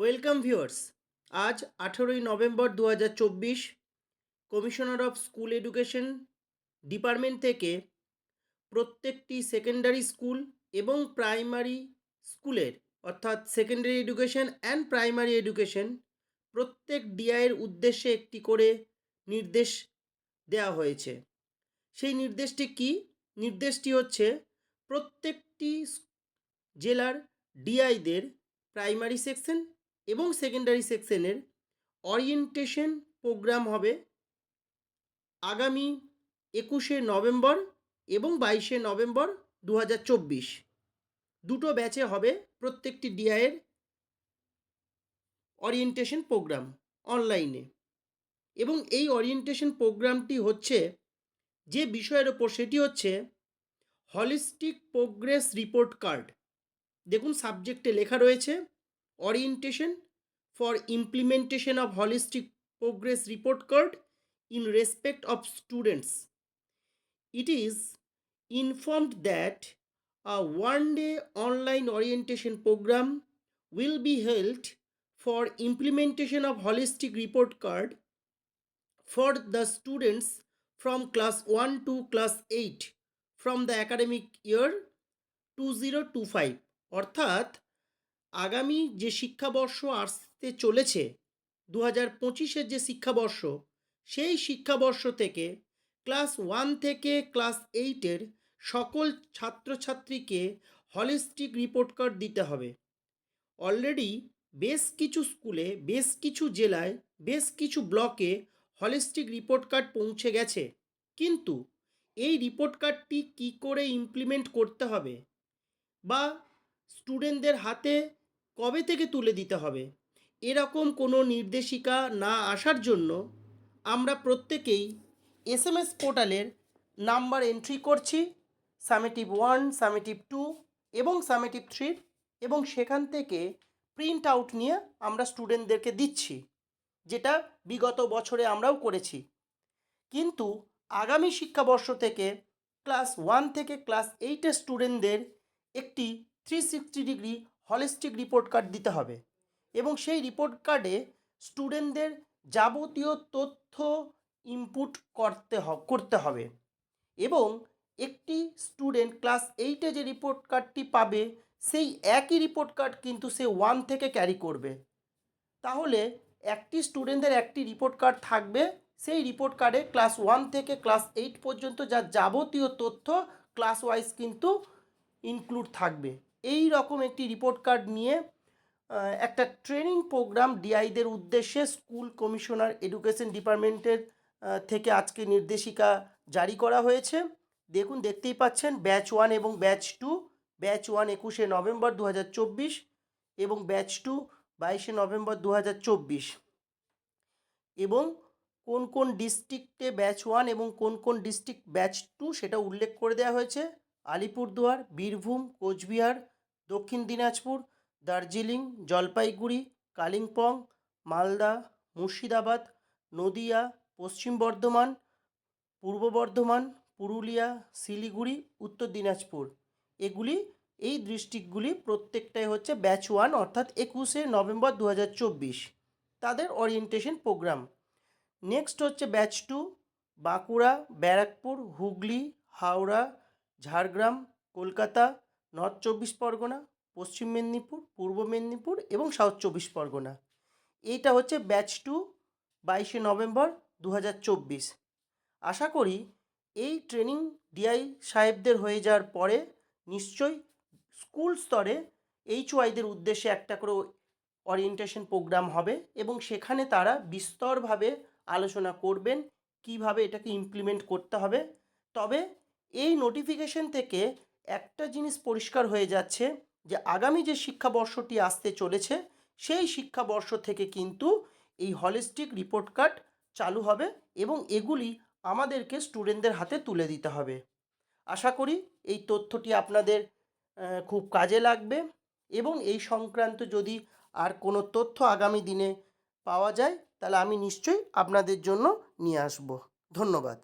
Welcome viewers, আজ আঠেরোই November দু হাজার চব্বিশ, commissioner of school education department থেকে প্রত্যেকটি সেকেন্ডারি স্কুল এবং প্রাইমারি স্কুলের, অর্থাৎ secondary education and primary education, প্রত্যেক ডিআইয়ের উদ্দেশ্যে একটি করে নির্দেশ দেওয়া হয়েছে। সেই নির্দেশটি কি? নির্দেশটি হচ্ছে প্রত্যেকটি জেলার ডিআইদের প্রাইমারি সেকশন এবং সেকেন্ডারি সেকশনের অরিয়েন্টেশন প্রোগ্রাম হবে আগামী একুশে নভেম্বর এবং বাইশে নভেম্বর দু হাজার চব্বিশ। দুটো ব্যাচে হবে প্রত্যেকটি ডিআইয়ের অরিয়েন্টেশন প্রোগ্রাম অনলাইনে এবং এই অরিয়েন্টেশন প্রোগ্রামটি হচ্ছে, যে বিষয়ের ওপর সেটি হচ্ছে হলিস্টিক প্রোগ্রেস রিপোর্ট কার্ড দেখুন সাবজেক্টে লেখা রয়েছে orientation for implementation of holistic progress report card in respect of students. It is informed that a one day online orientation program will be held for implementation of holistic report card for the students from class 1 to class 8 from the academic year 2025 অর্থাৎ আগামী যে শিক্ষাবর্ষ আসতে চলেছে দু হাজার পঁচিশের যে শিক্ষাবর্ষ, সেই শিক্ষাবর্ষ থেকে ক্লাস ওয়ান থেকে ক্লাস এইটের সকল ছাত্রছাত্রীকে হলিস্টিক রিপোর্ট কার্ড দিতে হবে। অলরেডি বেশ কিছু স্কুলে, বেশ কিছু জেলায়, বেশ কিছু ব্লকে হলিস্টিক রিপোর্ট কার্ড পৌঁছে গেছে। কিন্তু এই রিপোর্ট কার্ডটি কী করে ইমপ্লিমেন্ট করতে হবে? বা স্টুডেন্টদের হাতে কবে থেকে তুলে দিতে হবে? এরকম কোনো নির্দেশিকা না আসার জন্য আমরা প্রত্যেকেই এস এম এস পোর্টালের নাম্বার এন্ট্রি করছি, সামেটিভ ওয়ান, সামেটিভ টু এবং সামেটিভ থ্রির এবং সেখান থেকে প্রিন্ট আউট নিয়ে আমরা স্টুডেন্টদেরকে দিচ্ছি, যেটা বিগত বছরে আমরাও করেছি। কিন্তু আগামী শিক্ষাবর্ষ থেকে ক্লাস ওয়ান থেকে ক্লাস এইটের স্টুডেন্টদের একটি three sixty degree holistic report card দিতে হবে। এবং সেই রিপোর্ট কার্ডে স্টুডেন্টদের যাবতীয় তথ্য ইনপুট করতে করতে হবে। এবং একটি স্টুডেন্ট ক্লাস এইটে যে রিপোর্ট কার্ডটি পাবে, সেই একই রিপোর্ট কার্ড কিন্তু সে ওয়ান থেকে ক্যারি করবে। তাহলে একটি স্টুডেন্টদের একটি রিপোর্ট কার্ড থাকবে, সেই রিপোর্ট কার্ডে ক্লাস ওয়ান থেকে ক্লাস এইট পর্যন্ত যা যাবতীয় তথ্য ক্লাস ওয়াইজ কিন্তু ইনক্লুড থাকবে। এই রকম একটি রিপোর্ট কার্ড নিয়ে একটা ট্রেনিং প্রোগ্রাম ডিআইদের উদ্দেশ্যে স্কুল কমিশনার এডুকেশন ডিপার্টমেন্টের থেকে আজকে নির্দেশিকা জারি করা হয়েছে। দেখুন, দেখতেই পাচ্ছেন ব্যাচ ওয়ান এবং ব্যাচ টু ব্যাচ ওয়ান একুশে নভেম্বর দু হাজার চব্বিশ এবং ব্যাচ টু বাইশে নভেম্বর দু হাজার চব্বিশ। এবং কোন কোন ডিস্ট্রিক্টে ব্যাচ ওয়ান এবং কোন কোন ডিস্ট্রিক্ট ব্যাচ টু সেটা উল্লেখ করে দেওয়া হয়েছে। আলিপুরদুয়ার, বীরভূম, কোচবিহার, দক্ষিণ দিনাজপুর, দার্জিলিং, জলপাইগুড়ি, কালিম্পং, মালদা, মুর্শিদাবাদ, নদিয়া, পশ্চিম বর্ধমান, পূর্ব বর্ধমান, পুরুলিয়া, শিলিগুড়ি, উত্তর দিনাজপুর। এগুলি, এই ডিস্ট্রিক্টগুলি প্রত্যেকটাই হচ্ছে ব্যাচ ওয়ান অর্থাৎ একুশে নভেম্বর দু হাজার চব্বিশ। তাদের ওরিয়েন্টেশন প্রোগ্রাম নেক্সট হচ্ছে batch two, Bankura, Barrackpore, Hooghly, Howrah Jhargram, Kolkata, north চব্বিশ পরগনা, পশ্চিম মেদিনীপুর, পূর্ব মেদিনীপুর এবং সাউথ চব্বিশ পরগনা। এইটা হচ্ছে ব্যাচ টু, বাইশে নভেম্বর দু হাজার চব্বিশ। আশা করি এই ট্রেনিং ডিআই সাহেবদের হয়ে যাওয়ার পরে নিশ্চয়ই স্কুল স্তরে এইচ ওয়াইদের উদ্দেশ্যে একটা করে ওরিয়েন্টেশন প্রোগ্রাম হবে এবং সেখানে তারা বিস্তরভাবে আলোচনা করবেন, কীভাবে এটাকে ইমপ্লিমেন্ট করতে হবে। তবে এই নোটিফিকেশন থেকে একটা জিনিস পরিষ্কার হয়ে যাচ্ছে যে আগামী যে শিক্ষাবর্ষটি আসতে চলেছে, সেই শিক্ষাবর্ষ থেকে কিন্তু এই হলিস্টিক রিপোর্ট কার্ড চালু হবে এবং এগুলি আমাদেরকে স্টুডেন্টদের হাতে তুলে দিতে হবে। আশা করি এই তথ্যটি আপনাদের খুব কাজে লাগবে এবং এই সংক্রান্ত যদি আর কোনো তথ্য আগামী দিনে পাওয়া যায়, তাহলে আমি নিশ্চয়ই আপনাদের জন্য নিয়ে আসব। ধন্যবাদ।